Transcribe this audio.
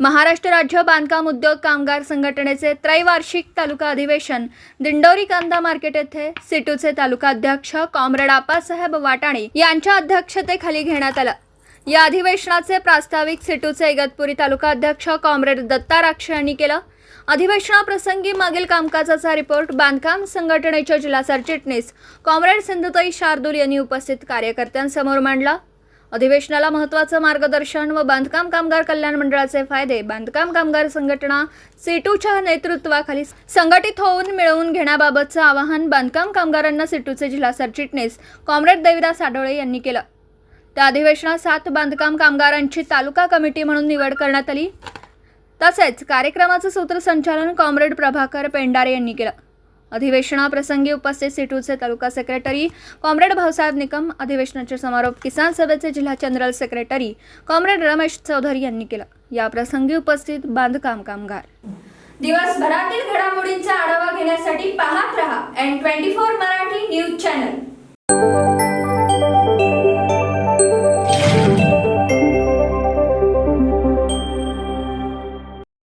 महाराष्ट्र राज्य बांधकाम उद्योग कामगार संघटनेचे त्रैवार्षिक तालुका अधिवेशन दिंडोरी कांदा मार्केट येथे सिटूचे तालुका अध्यक्ष कॉम्रेड आप्पासाहेब वाटाणे यांच्या अध्यक्षतेखाली घेण्यात आलं. या अधिवेशनाचे प्रास्ताविक सिटूचे इगतपुरी तालुका अध्यक्ष कॉम्रेड दत्ता राक्षे यांनी केलं. अधिवेशनाप्रसंगी मागील कामकाजाचा रिपोर्ट बांधकाम संघटनेच्या जिल्हा सरचिटणीस कॉम्रेड सिंधुताई शार्दूल यांनी उपस्थित कार्यकर्त्यांसमोर मांडला. अधिवेशनाला महत्त्वाचं मार्गदर्शन व बांधकाम कामगार कल्याण मंडळाचे फायदे. बांधकाम कामगार संघटना सिटूच्या नेतृत्वाखाली संघटित होऊन मिळवून घेण्याबाबतचं आवाहन बांधकाम कामगारांना सिटूचे जिल्हा सरचिटणीस कॉम्रेड देविदास आढळे यांनी केलं. त्या अधिवेशनात सात बांधकाम कामगारांची तालुका कमिटी म्हणून निवड करण्यात आली. तसेच कार्यक्रमाचं सूत्रसंचालन कॉम्रेड प्रभाकर पेंडारे यांनी केलं. अधिवेशनाप्रसंगी उपस्थित सिटूचे तालुका सेक्रेटरी कॉम्रेड भाऊसाहेब निकम अधिवेशनाचे समारोप किसान सभेचे जिल्हा general secretary comrade Ramesh Chaudhari यांनी केलं. या प्रसंगी उपस्थित बांधकाम कामगार. दिवसभरातील घडामोडींचा आढावा घेण्यासाठी पाहत रहा एन ट्वेंटी फोर